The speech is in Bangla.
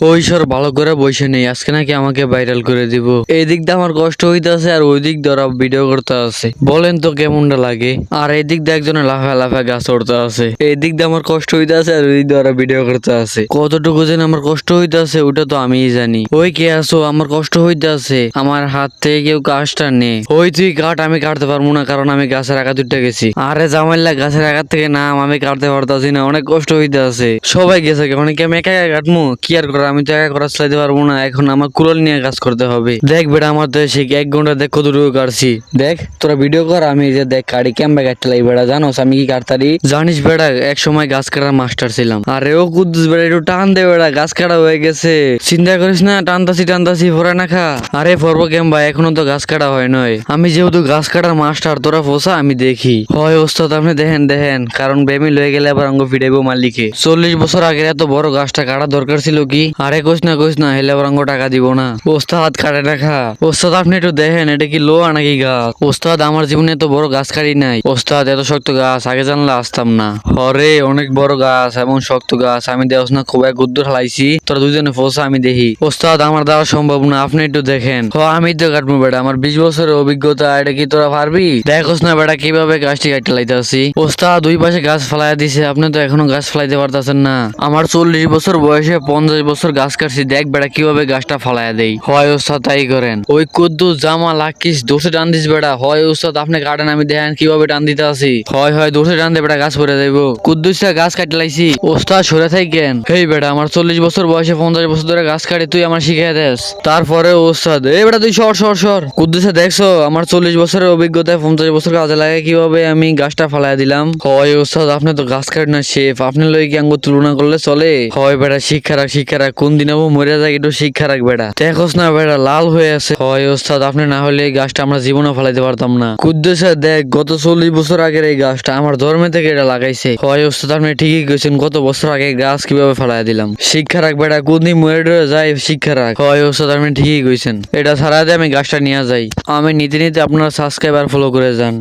ওই সর ভালো করে বসে নেই, আজকে নাকি আমাকে ভাইরাল করে দিব। এই দিক দিয়ে আমার কষ্ট হইতাছে আর ওই দিক দিয়ে ভিডিও করতে আছে। বলেন তো কেমনটা লাগে? আর এই দিক দিয়ে একজনে লাফা লাফা গাছ উড়তে আছে। এই দিক দিয়ে আমার কষ্ট হইতাছে আর ওই দিক দিয়ে ভিডিও করতে আছে। কতটুকু যেন আমার কষ্ট হইতাছে, ওটা তো আমিই জানি। ওই কে আসো আমার কষ্ট হইতাছে। আমার হাত থেকে কেউ গাছটা নে। ওই তুই কাঠ আমি কাটতে পারব না, কারণ আমি গাছের আঘাত উঠে গেছি। আরে জামাইল্লা গাছের আঘাত থেকে নাম আমি কাটতে পারতাছি না, অনেক কষ্ট হইতে আছে সবাই গেছে মানে কি আমি একা কাটবো কি আর করা আমি তো একা করা চালাইতে পারব না। এখন আমার কুলল নিয়ে কাজ করতে হবে। দেখ বেটা, আমার তো সে এক ঘণ্টা দেখ কতটুকু কাটছি। দেখ, তোরা ভিডিও কর, আমি যে দেখ কাটি ক্যাম্পে কাটতে লাগি বেটা, জানোস আমি কি কাটতারি? জানিস বেটা এক সময় গাছ কাটার মাস্টার ছিলাম। আরে ও কুদ্দুস বেটা, একটু টান দে বেটা, গাছ কাটা হয়ে গেছে। চিন্তা করিস না, টানতাছি টানতাছি, ভরে না খা। আরে পর্ব ক্যাম্পা এখনও তো গাছ কাটা হয় নয় আমি যেহেতু গাছ কাটার মাস্টার তোরা ফোসা আমি দেখি। হয় ওস্তাদ, আপনি দেখেন দেখেন। কারণ বেমি লয়ে গেলে আবার অঙ্গ ফিরাইবো মালিকে। চল্লিশ বছর আগে এত বড় গাছটা কাটা দরকার ছিল কি? আরে কইস না কইস না, হেলে আবার টাকা দিব না। ওস্তাদ কাটে খা। ওস্তাদ, আপনি একটু দেখেন, এটা কি লোয়া নাকি গাছ? ওস্তাদ, আমার জীবনে এত বড় গাছ কাটি নাই। ওস্তাদ, এত শক্ত গাছ, আগে জানলে আসতাম না। হরে, অনেক বড় গাছ, এমন শক্ত গাছ, আমি দেওস না, খুব এক গুদ্দুর হালাইছি। তোরা দুজনে ফোসা, আমি দেখি ওস্তাদ, আমার দেওয়া সম্ভব না, আপনি একটু দেখেন। হ, আমি তো কাটবো, বেটা। আমার বিশ বছরের অভিজ্ঞতা, এটা কি তোরা পারবি? দেখোস না, বেটা, কীভাবে গাছটি কাটতে লাইতেছি। ওস্তাদ, দুই পাশে গাছ ফেলাই দিছে, আপনি তো এখনও গাছ ফেলাইতে পারতেছেন না। আমার চল্লিশ বছর বয়সে পঞ্চাশ বছর গাছ কাটছি, দেখ বেড়া কীভাবে গাছটা ফালাই দেই। হয় ওস্তাদ, তাই করেন। ওই কুদ্দুস, জামা লাকিস দোষে টান দিস বেড়া। হয় ওস্তাদ, আপনি কাটেন, আমি দেখেন কীভাবে টান দিতে আসি হয় হয়, দোষে টান দে বেটা গাছ পরে যাইবো। কুদ্দুসটা গাছ কাটতে লাইছি। ওস্তাদ, সরে থাই কেন হেই বেটা আমার চল্লিশ বছর বয়সে, পঞ্চাশ বছর ধরে গাছ কাটে, তুই আমার শিখিয়ে দেস। তারপরে ওস্তাদ এই বেটা তুই সর সর সর। কুদ্দুসে দেখছ, আমার চল্লিশ বছরের অভিজ্ঞতায় পঞ্চাশ বছর কাজে লাগে কীভাবে আমি গাছটা ফালাই দিলাম? হয় ওস্তাদ, আপনি তো গাছ কাটেন না শেফ। আপনি লই কি তুলনা করলে চলে? হয় বেটা শিক্ষা রাখ শিক্ষা কোন দিন আবু মরে যায় একটু শিক্ষা রাখ বেটা। দেখোস না বেটা, লাল হয়ে আছে। হয় ওস্তাদ, আপনি না হলে এই গাছটা আমরা জীবনে ফলাইতে পারতাম না। কুদ্দুসে দেখ, গত চল্লিশ বছর আগের এই গাছটা আমার ধর্মে থেকে এটা লাগাইছে। হয় ওস্তাদ, আপনি ঠিকই কইছেন কত বছর আগে গাছ কীভাবে ফেলাই দিলাম। শিক্ষা রাখ বেটা, কোন দিন মরে যায়, শিক্ষা রাখ। হয় ওস্তাদ, আপনি ঠিকই কইছেন। এটা ছাড়া দিয়ে আমি গাছটা নিয়ে যাই। আমি নিতে নিতে আপনার সাবস্ক্রাইবার ফলো করে যান।